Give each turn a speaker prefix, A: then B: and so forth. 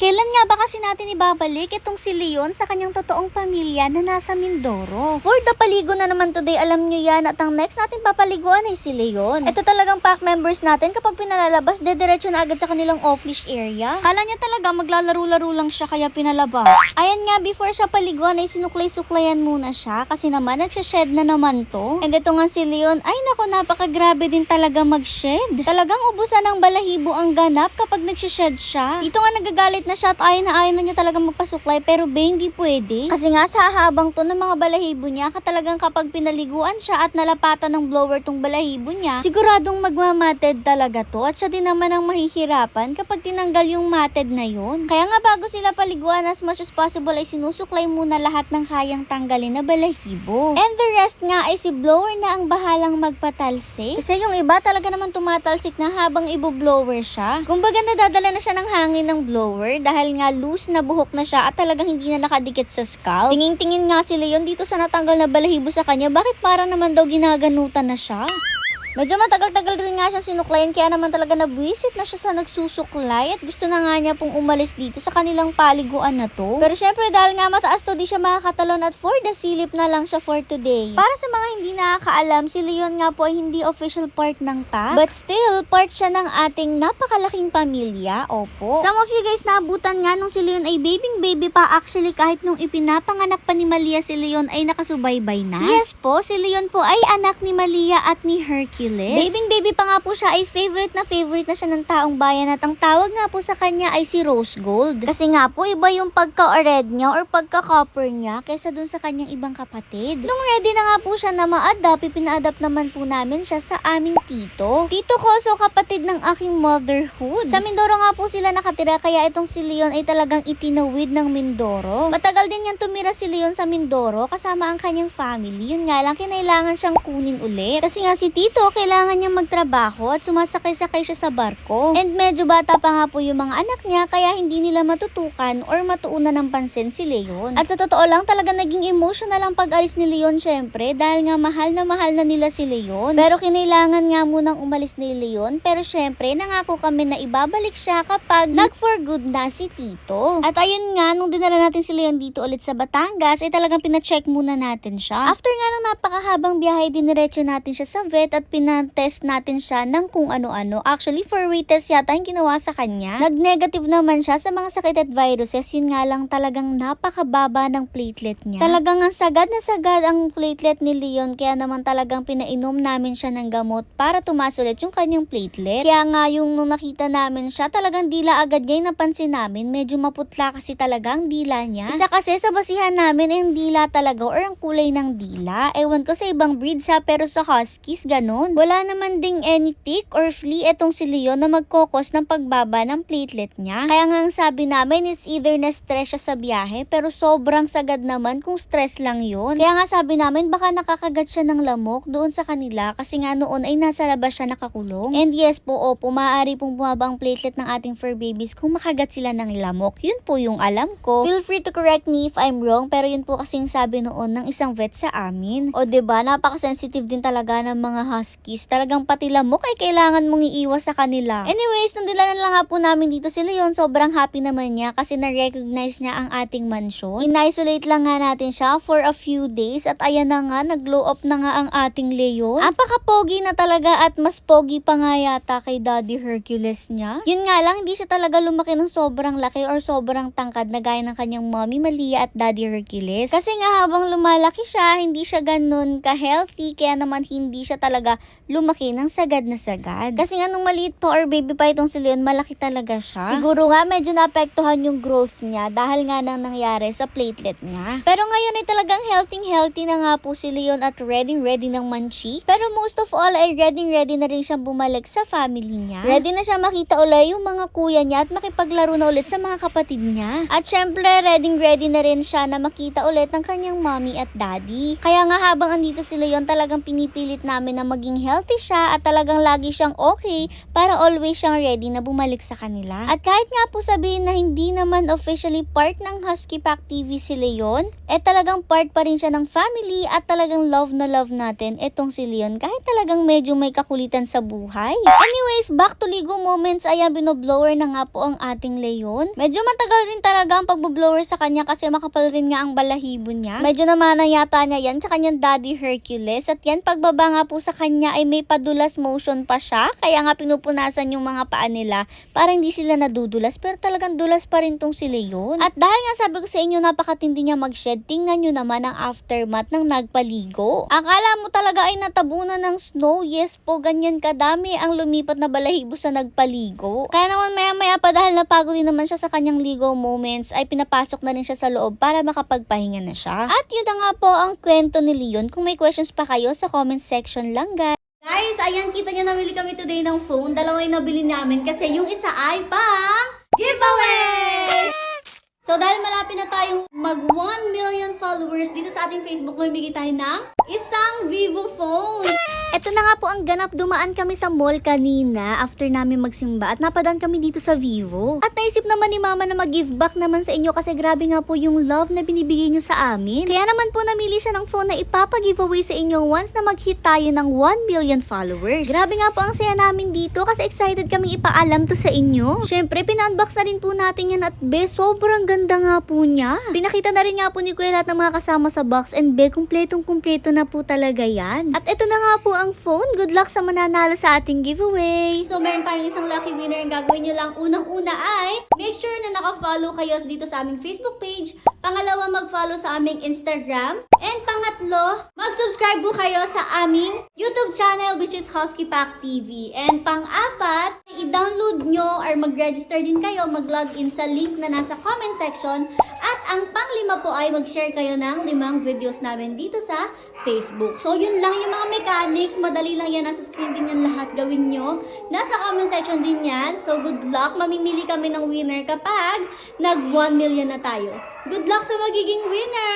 A: Kailan nga ba kasi natin ibabalik itong si Leon sa kanyang totoong pamilya na nasa Mindoro? For the paligo na naman today, alam nyo yan at ang next natin papaliguan ay si Leon. Ito talagang pack members natin kapag pinalalabas, dediretso na agad sa kanilang off-leash area. Kala niya talaga maglalaro-laro lang siya kaya pinalabas. Ayan nga, before siya paliguan ay sinuklay-suklayan muna siya kasi naman nagsha-shed na naman to. And ito nga si Leon, ay nako napakagrabe din talaga mag-shed. Talagang ubusan ng balahibo ang ganap kapag nagsha-shed siya. Dito nga nagagalit na siya at ayaw na ayaw na niya talaga magpasuklay pero be hindi pwede. Kasi nga sa habang to ng mga balahibo niya, ka talagang kapag pinaliguan siya at nalapatan ng blower tong balahibo niya, siguradong magmamated talaga to at siya din naman ang mahihirapan kapag tinanggal yung matted na yun. Kaya nga bago sila paliguan as much as possible ay sinusuklay muna lahat ng kayang tanggalin na balahibo. And the rest nga ay si blower na ang bahalang magpatalsik. Kasi yung iba talaga naman tumatalsik na habang ibo-blower siya. Kumbaga nadadala na siya ng hangin ng blower dahil nga loose na buhok na siya at talagang hindi na nakadikit sa scalp. Tingin-tingin nga si Leon dito sa natanggal na balahibo sa kanya. Bakit para naman daw ginaganutan na siya? Medyo matagal-tagal rin nga siya sinuklayin kaya naman talaga nabwisit na siya sa nagsusuklay at gusto na nga niya pong umalis dito sa kanilang paliguan na to. Pero syempre dahil nga mataas to di siya makakatalon at for the silip na lang siya for today. Para sa mga hindi nakakaalam, si Leon nga po ay hindi official part ng PAC. But still, part siya ng ating napakalaking pamilya. Opo. Some of you guys naabutan nga nung si Leon ay babing baby pa actually kahit nung ipinapanganak pa ni Malia si Leon ay nakasubaybay na. Yes po, si Leon po ay anak ni Malia at ni Hercules. Babing baby pa nga po siya ay favorite na favorite na siya ng taong bayan at ang tawag nga po sa kanya ay si Rose Gold. Kasi nga po iba yung pagka-red niya or pagka-copper niya kaysa dun sa kanyang ibang kapatid. Nung ready na nga po siya na ma-adapt, ipina-adapt naman po namin siya sa aming tito. Tito ko, so kapatid ng aking motherhood. Sa Mindoro nga po sila nakatira kaya itong si Leon ay talagang itinawid ng Mindoro. Matagal din yan tumira si Leon sa Mindoro kasama ang kanyang family. Yun nga lang, kinailangan siyang kunin ulit. Kasi nga si Tito, kailangan niya magtrabaho at sumasakay-sakay siya sa barko. And medyo bata pa nga po yung mga anak niya kaya hindi nila matutukan or matuunan ng pansin si Leon. At sa totoo lang, talaga naging emotional ang pag-alis ni Leon syempre dahil nga mahal na mahal na nila si Leon. Pero kinailangan nga munang umalis ni Leon pero syempre nangako kami na ibabalik siya kapag nag-for good na si Tito. At ayun nga, nung dinala natin si Leon dito ulit sa Batangas, ay talagang pina-check muna natin siya. After nga ng napakahabang biyahe, diniretso natin siya sa vet at pinatest natin siya ng kung ano-ano. Actually, for weight test yata yung ginawa sa kanya. Nag-negative naman siya sa mga sakit at viruses. Yun nga lang talagang napakababa ng platelet niya. Talagang ang sagad na sagad ang platelet ni Leon kaya naman talagang pinainom namin siya ng gamot para tumaas ulit yung kanyang platelet. Kaya nga yung nung nakita namin siya talagang dila agad niya yung napansin namin. Medyo maputla kasi talaga ang dila niya. Isa kasi sa basihan namin ay ang dila talaga or ang kulay ng dila. Ewan ko sa ibang breeds ha pero sa huskies ganun. Wala naman ding any tick or flea etong si Leon na magkokos ng pagbaba ng platelet niya. Kaya nga ang sabi namin it's either na stress siya sa biyahe pero sobrang sagad naman kung stress lang yun. Kaya nga sabi namin baka nakakagat siya ng lamok doon sa kanila kasi nga noon ay nasa labas siya nakakulong. And yes po, opo, maaari pong bumaba ang platelet ng ating fur babies kung makagat sila ng lamok. Yun po yung alam ko. Feel free to correct me if I'm wrong pero yun po kasing sabi noon ng isang vet sa amin. O ba napaka-sensitive din talaga ng mga huskies. Talagang pati lamok ay kailangan mong iiwas sa kanila. Anyways, nung dilanan lang nga po namin dito si Leon, sobrang happy naman niya kasi na-recognize niya ang ating mansion. In-isolate lang nga natin siya for a few days at ayan na nga, nag-glow up na nga ang ating Leon. Apaka-pogi na talaga at mas pogi pa nga yata kay Daddy Hercules niya. Yun nga lang, hindi siya talaga lumaki ng sobrang laki or sobrang tangkad na gaya ng kanyang mommy Malia at Daddy Hercules. Kasi nga habang lumalaki siya, hindi siya ganun ka-healthy kaya naman hindi siya talaga lumaki ng sagad na sagad. Kasi nga nung maliit pa or baby pa itong si Leon, malaki talaga siya. Siguro nga medyo naapektuhan yung growth niya dahil nga nang nangyari sa platelet niya. Pero ngayon ay talagang healthy healthy na nga po si Leon at ready ready ng manchik. Pero most of all ay ready ready na rin siyang bumalik sa family niya. Ready na siya makita ulit yung mga kuya niya at makipaglaro na ulit sa mga kapatid niya. At syempre ready ready na rin siya na makita ulit ng kanyang mommy at daddy. Kaya nga habang andito si Leon talagang pinipilit namin na maging healthy siya at talagang lagi siyang okay para always siyang ready na bumalik sa kanila. At kahit nga po sabihin na hindi naman officially part ng Husky Pack TV si Leon, eh talagang part pa rin siya ng family at talagang love na love natin itong si Leon kahit talagang medyo may kakulitan sa buhay. Anyways, back to Ligo moments ay binoblower na nga po ang ating Leon. Medyo matagal rin talaga ang pagboblower sa kanya kasi makapal rin nga ang balahibo niya. Medyo naman yata niya yan sa kanyang daddy Hercules at yan pagbaba nga po sa kanya ay may padulas motion pa siya kaya nga pinupunasan yung mga paa nila para hindi sila nadudulas pero talagang dulas pa rin tong si Leon. At dahil nga sabi ko sa inyo napakatindi niya mag-shed, tingnan nyo naman ang aftermath ng nagpaligo. Akala mo talaga ay natabunan ng snow, yes po ganyan kadami ang lumipat na balahibo sa nagpaligo. Kaya naman maya maya pa dahil napagod din naman siya sa kanyang ligo moments ay pinapasok na rin siya sa loob para makapagpahinga na siya. At yun na nga po ang kwento ni Leon. Kung may questions pa kayo sa comment section lang guys. Guys, ayan, kita nyo nabili kami today ng phone. Dalawa yung nabili namin kasi yung isa ay pang giveaway! So, dahil malapit na tayong mag 1 million followers dito sa ating Facebook, may bigay tayo ng isang Vivo phone. Ito na nga po ang ganap. Dumaan kami sa mall kanina after namin magsimba at napadaan kami dito sa Vivo. At naisip naman ni Mama na mag-give back naman sa inyo kasi grabe nga po yung love na binibigay nyo sa amin. Kaya naman po namili siya ng phone na ipapag-giveaway sa inyo once na mag-hit tayo ng 1 million followers. Grabe nga po ang saya namin dito kasi excited kaming ipaalam to sa inyo. Syempre, pina-unbox na rin po natin yan at be, sobrang ganda nga po niya. Pinakita na rin nga po ni Kuya lahat ng mga kasama sa box and be, kumpletong kumpleto na po talaga yan. At ito na nga po ang phone. Good luck sa mananalo sa ating giveaway. So, meron tayong isang lucky winner. Ang gagawin nyo lang unang-una ay make sure na naka-follow kayo dito sa aming Facebook page. Pangalawa, mag-follow sa aming Instagram. And pangatlo, mag-subscribe po kayo sa aming YouTube channel which is Husky Pack TV. And pang-apat, i-download nyo or mag-register din kayo, mag-login sa link na nasa comment section. At ang pang-lima po ay mag-share kayo ng limang videos namin dito sa Facebook. So, yun lang yung mga mechanics. Madali lang yan. Nasa screen din yan lahat gawin nyo. Nasa comment section din yan. So, good luck. Mamimili kami ng winner kapag nag 1 million na tayo. Good luck sa magiging winner!